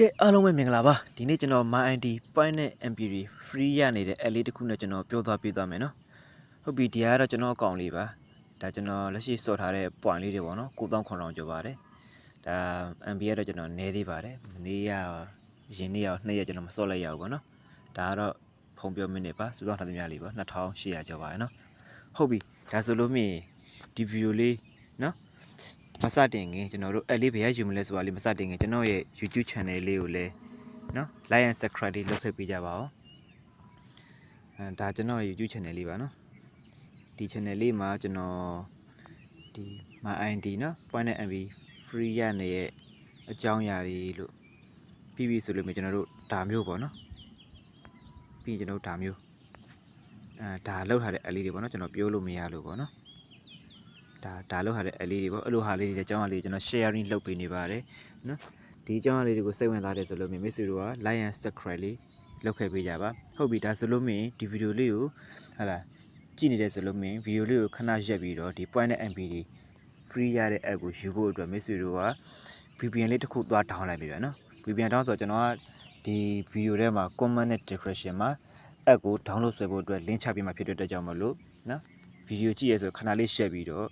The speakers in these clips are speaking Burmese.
ကဲအားလုံးပဲမင်္ဂလာပါဒီနေ့ကျွန်တော် my ID point နဲ့ MP3 free ရနေတဲ့ app လေးတစ်ခုနဲ့ကျွန်တော်ပြောသွားပြသွားမယ်နော်ဟုတ်ပြီဒီကတော့ကျွန်တော်အကောင့်လေးပါဒါကျွန်တော်လက်ရှိစော့ထားတဲ့ point လေးတွေပေါ့နော်9900ကျော်ပါတယ်ဒါ MB ကတော့ကျွန်တော်နည်းသေးပါတယ်မနေ့ကရင်းနေ့ရောနှစ်ရက်ကျွန်တော်မစော့လိုက်ရဘူးပေါ့နော်ဒါကတော့ဖုံပြောမိနစ်ပါစူသောထားသမျှလေးပါ2800ကျော်ပါတယ်နော်ဟုတ်ပြီဒါဆိုလို့မြင်ဒီဗီဒီယိုလေးနော် မစတင်ခင်ကျွန်တော်တို့အဲ့လေးဘယ်ရယူမလဲဆိုတာလေးမစတင်ခင်ကျွန်တော်ရဲ့ YouTube channel လေးကိုလည်းနော် like and subscribe လေးလုပ်ခဲ့ပေးကြပါဦးအဲဒါကျွန်တော်ရဲ့ YouTube channel လေးပါနော်ဒီ channel လေးမှာကျွန်တော်ဒီ my ID နော် point and mb free ရနေရဲ့အကြောင်းအရာတွေလို့ပြီးပြီဆိုလို့မြင်ကျွန်တော်တို့ဒါမျိုးပေါ့နော်ပြီးရင်ကျွန်တော်တို့ဒါမျိုးအဲဒါလောက်ထားတဲ့အလေးတွေပေါ့နော်ကျွန်တော်ပြောလို့မရလို့ပေါ့နော် ဒါဒါလောက်ဟာတဲ့အလေးတွေပေါ့အဲ့လိုဟာလေးတွေအကြောင်းအလေးတွေကျွန်တော် sharing လုပ်ပေးနေပါတယ်နော်ဒီအကြောင်းအလေးတွေကိုစိတ်ဝင်စားတယ်ဆိုလို့မြင်မိတ်ဆွေတို့က like and subscribe လေးလုပ်ခဲ့ပေးကြပါဟုတ်ပြီဒါဆိုလို့မြင်ဒီဗီဒီယိုလေးကိုဟာလာကြည့်နေတယ်ဆိုလို့မြင်ဗီဒီယိုလေးကိုခဏရက်ပြီးတော့ဒီ point နဲ့ MB တွေ free ရတဲ့ app ကိုယူဖို့အတွက်မိတ်ဆွေတို့က VPN လေးတစ်ခုသွား down လိုက်ပြီဗျာနော် VPN down ဆိုတော့ကျွန်တော်ကဒီဗီဒီယိုထဲမှာ comment နဲ့ description မှာ app ကို download ဆွဲဖို့အတွက် link ချပေးမှာဖြစ်တဲ့အတွက်ကြောင့်မလို့နော်ဗီဒီယိုကြည့်ရဆိုခဏလေးရှက်ပြီးတော့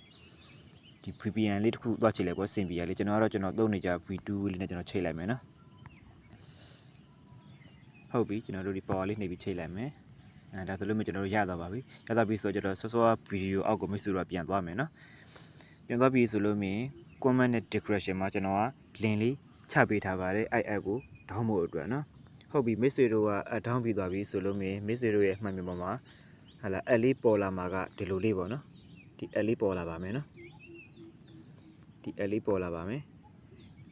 ဒီ VPN လေးတစ်ခုသွားချိန်လိုက်ပေါ့စင်ပြရလေးကျွန်တော်ကတော့ကျွန်တော်သုံးနေကြ V2 လေးနဲ့ကျွန်တော်ချိန်လိုက်မယ်နော်ဟုတ်ပြီကျွန်တော်တို့ဒီ power လေးနှိပ်ပြီးချိန်လိုက်မယ်အဲဒါဆိုလို့မျိုးကျွန်တော်တို့ရသွားပါပြီရသွားပြီဆိုတော့ကျွန်တော်စောစောဗီဒီယိုအောက်ကိုမိတ်ဆွေတို့ပြန်သွားမယ်နော်ပြန်သွားပြီဆိုလို့မြင် comment နဲ့ description မှာကျွန်တော်က link လေးချပေးထားပါတယ်အဲ့ app ကို download အတွက်နော်ဟုတ်ပြီမိတ်ဆွေတို့က down ပြီးသွားပြီဆိုလို့မြင်မိတ်ဆွေတို့ရဲ့မှတ်မြင်ပေါ်မှာဟာလာ app လေးပေါ်လာမှာကဒီလိုလေးပေါ့နော်ဒီ app လေးပေါ်လာပါမယ်နော် ဒီအလေးပေါ်လာပါမယ်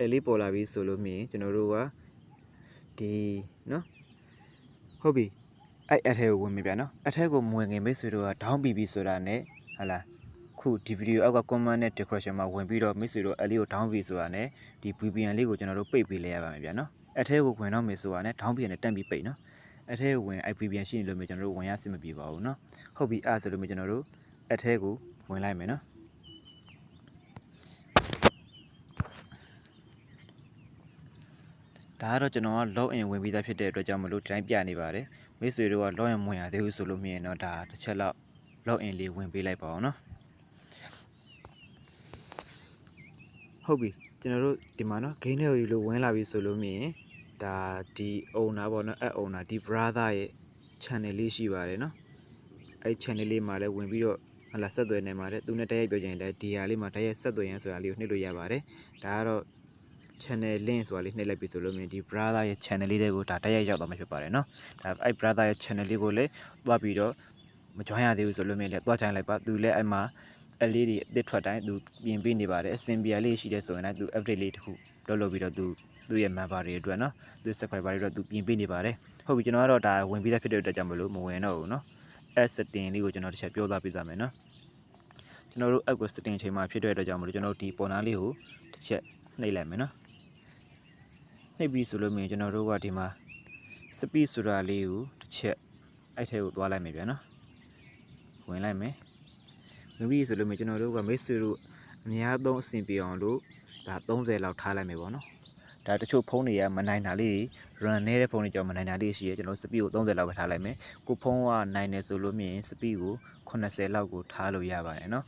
အလေးပေါ်လာပြီဆိုလို့မြင်ကျွန်တော်တို့ကဒီနော်ဟုတ်ပြီအဲ့အထဲကိုဝင်ပြီဗျာနော်အထဲကိုမဝင်ခင်မိတ်ဆွေတို့က down ပြီးပြီဆိုတာနဲ့ဟာလာခုဒီဗီဒီယိုအောက်က comment နဲ့ description မှာဝင်ပြီးတော့မိတ်ဆွေတို့အလေးကို down ပြီးဆိုတာနဲ့ဒီ VPN လေးကိုကျွန်တော်တို့ပိတ်ပေးလိုက်ရပါမယ်ဗျာနော်အထဲကိုဝင်တော့မယ်ဆိုတာနဲ့ down ပြီးရနဲ့တက်ပြီးပိတ်နော်အထဲကိုဝင် VPN ရှိနေလို့မျိုးကျွန်တော်တို့ဝင်ရစစ်မပြေပါဘူးနော်ဟုတ်ပြီအဲ့ဒါဆိုလို့မျိုးကျွန်တော်တို့အထဲကိုဝင်လိုက်မယ်နော် ဒါကတော့ကျွန်တော်က log in ဝင်ပြီးသားဖြစ်တဲ့အတွက်ကြောင့်မလို့ဒီတိုင်းပြနေပါတယ်မိတ်ဆွေတို့က log in ဝင်ရသေးဘူးဆိုလို့မြင်တော့ဒါတစ်ချက်လောက် log in လေးဝင်ပေးလိုက်ပါအောင်နော်ဟုတ်ပြီကျွန်တော်တို့ဒီမှာနော် game ထဲကိုလို့ဝင်လာပြီဆိုလို့မြင်ဒါဒီ owner ပေါ့နော် app owner ဒီ brother ရဲ့ channel လေးရှိပါတယ်နော်အဲ့ channel လေးမှာလည်းဝင်ပြီးတော့ဟလာဆက်သွယ်နေပါတယ်သူနဲ့တိုက်ရိုက်ပြောချင်တယ်ဒီဟာလေးမှာတိုက်ရိုက်ဆက်သွယ်ရန်ဆိုတာလေးကိုနှိပ်လို့ရပါတယ်ဒါကတော့ channel link ဆိုတာလေးနှိပ်လိုက်ပြီဆိုလို့မြင်ဒီ brother ရဲ့ channel လေးတွေကိုဒါတိုက်ရိုက်ရောက်သွားမှာဖြစ်ပါတယ်เนาะဒါအဲ့ brother ရဲ့ channel လေးကိုလည်းသွားပြီးတော့မ join ရသေးဘူးဆိုလို့မြင်လည်းသွား join လိုက်ပါသူလည်းအဲ့မှာအလေးတွေအစ်ထွက်တိုင်းသူပြင်ပေးနေပါတယ်အစင်ပြလေးရှိတဲ့ဆိုရင်လည်းသူ update လေးတစ်ခုလုပ်လုပ်ပြီးတော့သူသူ့ရဲ့ member တွေအတွက်เนาะသူ subscriber တွေအတွက်သူပြင်ပေးနေပါတယ်ဟုတ်ပြီကျွန်တော်ကတော့ဒါဝင်ပြီးသားဖြစ်တဲ့အတွက်ကြောင့်မလို့မဝင်တော့ဘူးเนาะ add setting လေးကိုကျွန်တော်တစ်ချက်ပြောသားပြသမယ်เนาะကျွန်တော်တို့ app ကို setting ချိန်မှာဖြစ်တဲ့အတွက်ကြောင့်မလို့ကျွန်တော်တို့ဒီပေါ်နာလေးကိုတစ်ချက်နှိပ်လိုက်မယ်เนาะ နှိပ်ပြီးဆိုလို့မြင်ကျွန်တော်တို့ကဒီမှာ speed ဆိုတာလေးကိုတစ်ချက်အဲ့ထဲကိုသွားလိုက်မယ်ဗျာနော်ဝင်လိုက်မယ်ဝင်ပြီးဆိုလို့မြင်ကျွန်တော်တို့ကမိတ်ဆွေတို့အများသုံးအဆင်ပြေအောင်လို့ဒါ30လောက်ထားလိုက်မယ်ပေါ့နော် ဒါတချို့ဖုန်းတွေကမနိုင်တာလေး run နေတဲ့ဖုန်းတွေကြောင့်မနိုင်တာလေးရှိရဲကျွန်တော် speed ကို30လောက်ပဲထားလိုက်မယ်ကိုဖုန်းကနိုင်တယ်ဆိုလို့မြင် speed ကို80လောက်ကိုထားလို့ရပါတယ်နော်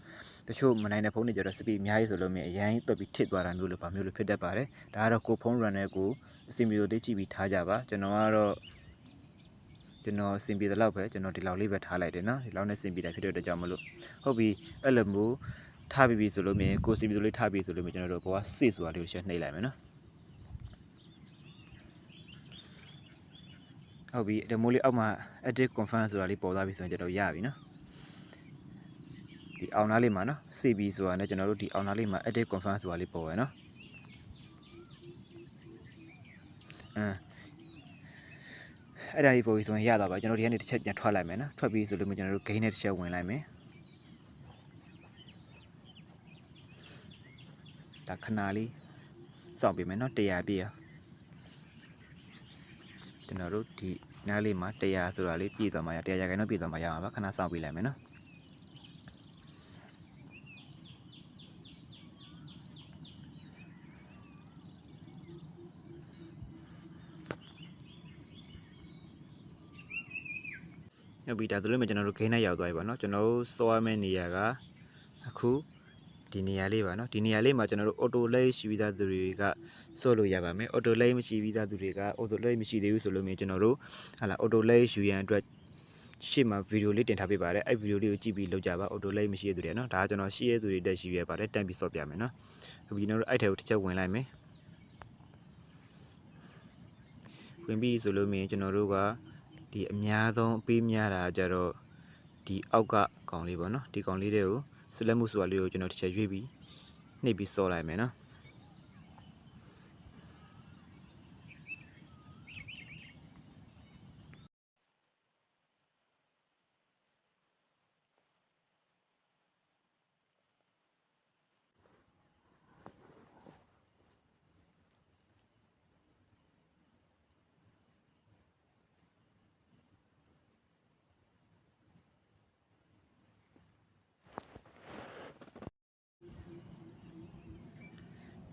တချို့မနိုင်တဲ့ဖုန်းတွေကျတော့ speed အများကြီးဆိုလို့မြင်အရင်တွက်ပြီးထစ်သွားတာမျိုးလို့ဗာမျိုးလို့ဖြစ်တတ်ပါတယ်ဒါကတော့ကိုဖုန်း run တဲ့ကိုအစီအမီတို့လေးကြည့်ပြီးထားကြပါကျွန်တော်ကတော့ကျွန်တော်အစီအမီတဲ့လောက်ပဲကျွန်တော်ဒီလောက်လေးပဲထားလိုက်တယ်နော်ဒီလောက်နဲ့အစီအမီတာဖြစ်တဲ့အတွက်ကြောင့်မလို့ဟုတ်ပြီအဲ့လိုမျိုးထားပြီးပြီဆိုလို့မြင်ကိုစီမီတို့လေးထားပြီးဆိုလို့မြင်ကျွန်တော်တို့ဘောကစစ်ဆိုတာလေးကိုရှင်းနှိပ်လိုက်မယ်နော် ဟုတ်ပြီဒီမိုးလေးအောက်မှာ edit confirm ဆိုတာလေးပေါ်သွားပြီဆိုရင်ကျွန်တော်ရပြီနော်ဒီအောင်သားလေးမှာနော် CB ဆိုတာနဲ့ကျွန်တော်တို့ဒီအောင်သားလေးမှာ edit confirm ဆိုတာလေးပေါ်ရယ်နော်အင်းအဲ့ဒါလေးပေါ်ပြီဆိုရင်ရတော့ပါကျွန်တော်ဒီကနေတစ်ချက်ပြန်ထွက်လိုက်မယ်နော်ထွက်ပြီးဆိုလို့ကျွန်တော်တို့ gain နဲ့တစ်ချက်ဝင်လိုက်မယ်ဒါခဏလေးစောင့်ပေးမယ်နော်100ပြည့်ရ ကျွန်တော်တို့ဒီနားလေးမှာ100ဆိုတာလေးပြည့်သွားမှာရ100ရာခိုင်နှုန်းပြည့်သွားမှာရမှာပါခဏစောင့်ပေးလိုက်မယ်နော်ဟုတ်ပြီဒါဆိုလို့မှကျွန်တော်တို့ခင်းနဲ့ရောက်သွားပြီပေါ့နော်ကျွန်တော်တို့စောရမယ့်နေရာကအခု ဒီနေရာလေးပါနော်ဒီနေရာလေးမှာကျွန်တော်တို့ auto lay ရှိပြီးသားသူတွေကဆော့လို့ရပါမယ် auto lay မရှိပြီးသားသူတွေက auto lay မရှိသေးဘူးဆိုလို့မျိုးကျွန်တော်တို့ဟာလာ auto lay ယူရန်အတွက်ရှေ့မှာဗီဒီယိုလေးတင်ထားပေးပါတယ်အဲ့ဗီဒီယိုလေးကိုကြည့်ပြီးလောက်ကြပါ auto lay မရှိသေးသူတွေနော်ဒါကကျွန်တော်ရှိရသူတွေတက်ရှိရပါတယ်တန်ပြီးဆော့ပြမယ်နော်အခုကျွန်တော်တို့အဲ့ထဲကိုတစ်ချက်ဝင်လိုက်မယ်ဝင်ပြီးဆိုလို့မျိုးကျွန်တော်တို့ကဒီအများဆုံးပေးများတာကြတော့ဒီအောက်ကကောင်လေးပေါ့နော်ဒီကောင်လေးတွေကို ဆလက်မှုဆိုတာလေးကိုကျွန်တော်တစ်ချက်ရွေးပြီးနှိပ်ပြီးစောလိုက်မယ်နော်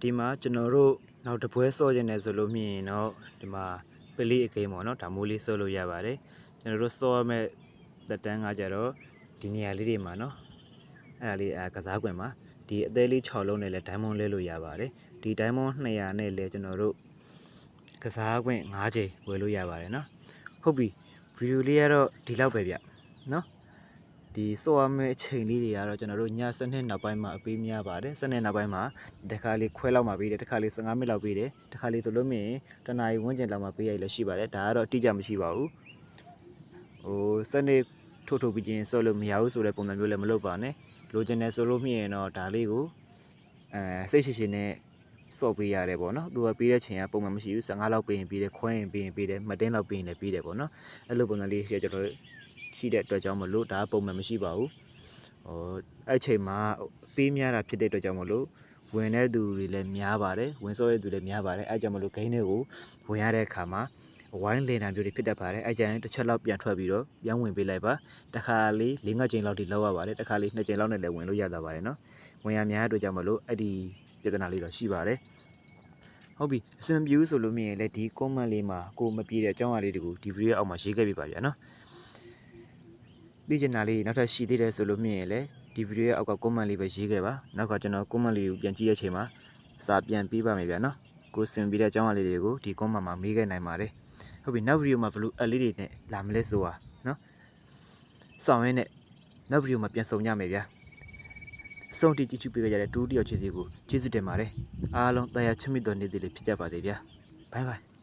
ဒီမှာကျွန်တော်တို့နောက်တစ်ပွဲစောခြင်းနဲ့ဆိုလို့မြင်ရင်တော့ဒီမှာပလေးအကိမ်းပေါ့နော်ဒါမိုးလေးစောလို့ရပါတယ်ကျွန်တော်တို့စောရမဲ့သက်တမ်းကကြတော့ဒီနေရာလေးတွေမှာနော်အဲ့ဒါလေးအဲကစားကွင်မှာဒီအသေးလေး6လုံးနဲ့လည်းဒိုင်းမွန်လဲလို့ရပါတယ်ဒီဒိုင်းမွန်200နဲ့လည်းကျွန်တော်တို့ကစားကွင်5ချိန်ဝယ်လို့ရပါတယ်နော်ဟုတ်ပြီဗီဒီယိုလေးကတော့ဒီလောက်ပဲဗျနော် ဒီစောရမယ့်အချိန်လေးတွေကတော့ကျွန်တော်တို့ည7နှစ်နောက်ပိုင်းမှာအပေးများပါတယ်7နှစ်နောက်ပိုင်းမှာတစ်ခါလေးခွဲလောက်မှပေးတယ်တစ်ခါလေး15မိနစ်လောက်ပေးတယ်တစ်ခါလေးဆိုလို့မြင်တနားရီဝန်းကျင်လောက်မှပေးရလည်းရှိပါတယ်ဒါကတော့အတိအကျမရှိပါဘူးဟိုစနေထိုးထိုးပြီးချင်းစောလို့မရဘူးဆိုတဲ့ပုံစံမျိုးလည်းမလုပ်ပါနဲ့လိုချင်တယ်ဆိုလို့မြင်ရင်တော့ဒါလေးကိုအဲစိတ်ရှိရှိနဲ့စော့ပေးရတယ်ပေါ့နော်သူကပေးတဲ့ချိန်ကပုံမှန်မရှိဘူး15လောက်ပေးရင်ပေးတယ်ခွဲရင်ပေးရင်ပေးတယ်မတင်းလောက်ပေးရင်လည်းပေးတယ်ပေါ့နော်အဲ့လိုပုံစံလေးရှိကျွန်တော် ရှိတဲ့အတွက်ကြောင့်မလို့ဒါပုံမှန်မရှိပါဘူးဟိုအဲ့ချိန်မှာပေးများတာဖြစ်တဲ့အတွက်ကြောင့်မလို့ဝင်တဲ့သူတွေလည်းများပါတယ်ဝင်စောတဲ့သူလည်းများပါတယ်အဲ့ကြောင့်မလို့ဂိမ်းတွေကိုဝင်ရတဲ့အခါမှာဝိုင်းလင်တာမျိုးတွေဖြစ်တတ်ပါတယ်အဲ့ကြရင်တစ်ချက်လောက်ပြန်ထွက်ပြီးတော့ပြန်ဝင်ပေးလိုက်ပါတစ်ခါလေး၄၅ချိန်လောက်ထိလောက်ရပါတယ်တစ်ခါလေး၂ချိန်လောက်နဲ့လည်းဝင်လို့ရတာပါတယ်နော်ဝင်ရများတဲ့အတွက်ကြောင့်မလို့အဲ့ဒီပြဿနာလေးတော့ရှိပါတယ်ဟုတ်ပြီအဆင်မပြေဘူးဆိုလို့မြင်ရင်လည်းဒီ comment လေးမှာကိုမပြေတဲ့အကြောင်းအရာလေးတွေကိုဒီ video အောက်မှာရေးခဲ့ပြပါဗျာနော် သိချင်တာလေးနောက်ထပ်ရှိသေးတယ်ဆိုလို့မြင်ရင်လည်းဒီ video ရဲ့အောက်က comment လေးပဲရေးခဲ့ပါနောက်ကကျွန်တော် comment လေးကိုပြန်ကြည့်ရချိန်မှာစာပြန်ပေးပါမယ်ဗျာနော်ကိုစင်ပြီးတဲ့အကြောင်းအရာလေးတွေကိုဒီ comment မှာမေးခဲ့နိုင်ပါတယ်ဟုတ်ပြီနောက် video မှာဘယ်လို add လေးတွေနဲ့လာမလဲဆိုတာနော်ဆောင်ရင်းနဲ့နောက် video မှာပြန်ဆုံကြမယ်ဗျာအဆုံးထိကြည့်ချူပေးကြတဲ့တူတယောက်ချစ်စီကိုကျေးဇူးတင်ပါတယ်အားလုံးတရားချစ်မိတော်နေ့တွေလေးဖြစ်ကြပါစေဗျာဘိုင်ဘိုင်